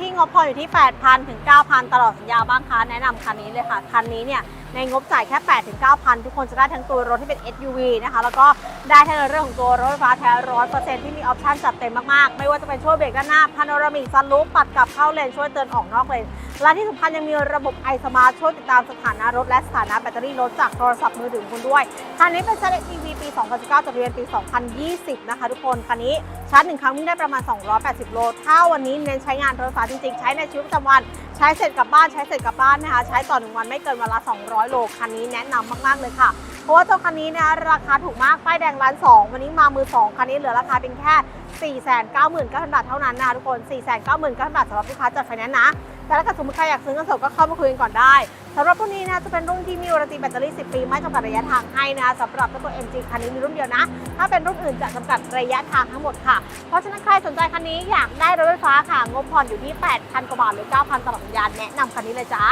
ที่งบพออยู่ที่ 8,000 ถึง 9,000 ตลอดสัญญาบ้างคะ แนะนำคันนี้เลยค่ะ คันนี้เนี่ย ในงบจ่ายแค่ 8 ถึง 9,000 ทุกคนจะได้ทั้งตัวรถที่เป็น SUV นะคะ แล้วก็ได้ทั้งในเรื่องของตัวรถไฟฟ้าแท้ร้อยเปอร์เซ็นที่มีออปชั่นจัดเต็มมาก ๆ ไม่ว่าจะเป็นช่วยเบรกด้านหน้าพาโนรามิกซันลูปปัดกลับเข้าเลนช่วยเตือนออกนอกเลน และที่สำคัญยังมีระบบ i Smart ช่วยติดตามสถานะรถและสถานะแบตเตอรี่รถจากโทรศัพท์มือถือคุณด้วย คันนี้เป็น Select EV ปี 2019จดทะเบียนปี 2020 นะคะทุกคน คันนี้ชาร์จหนึ่งครั้งวิ่งได้ประมาณ 280 โล ถ้าวันนี้เน้นใช้งานโทรศัพท์จริง ๆ ใช้ในชีวิตประจำวัน ใช้เสร็จกลับบ้านใช้เสร็จกลับบ้านนะคะ ใช้ต่อหนึ่งวันไม่เกินวันละ 200 โลคันนี้แนะนำมากๆเลยค่ะ เพราะว่าตัวคันนี้นะราคาถูกมากป้ายแดงร้านสองวันนี้มามือสองคันนี้เหลือราคาเป็นแค่ 499,000 บาทเท่านั้นนะทุกคน 499,000 บาทสำหรับลูกค้าจัดไฟแนนซ์นะ แต่ถ้าเกิดสมมติใครอยากซื้อเงินสดก็เข้ามาคุยกันก่อนได้สำหรับรุ่นนี้นะจะเป็นรุ่นที่มีวารันตีแบตเตอรี่ 10 ปีไม่จำกัดระยะทางให้นะคะสำหรับตัว MG คันนี้มีรุ่นเดียวนะ ถ้าเป็นรุ่นอื่นจะจำกัดระยะทางทั้งหมดค่ะ เพราะฉะนั้นใครสนใจคันนี้อยากได้รถไฟฟ้าค่ะงบผ่อนอยู่ที่ 8,000กว่าบาทหรือ 9,000ตลอดสัญญาแนะนำคันนี้เลยจ้า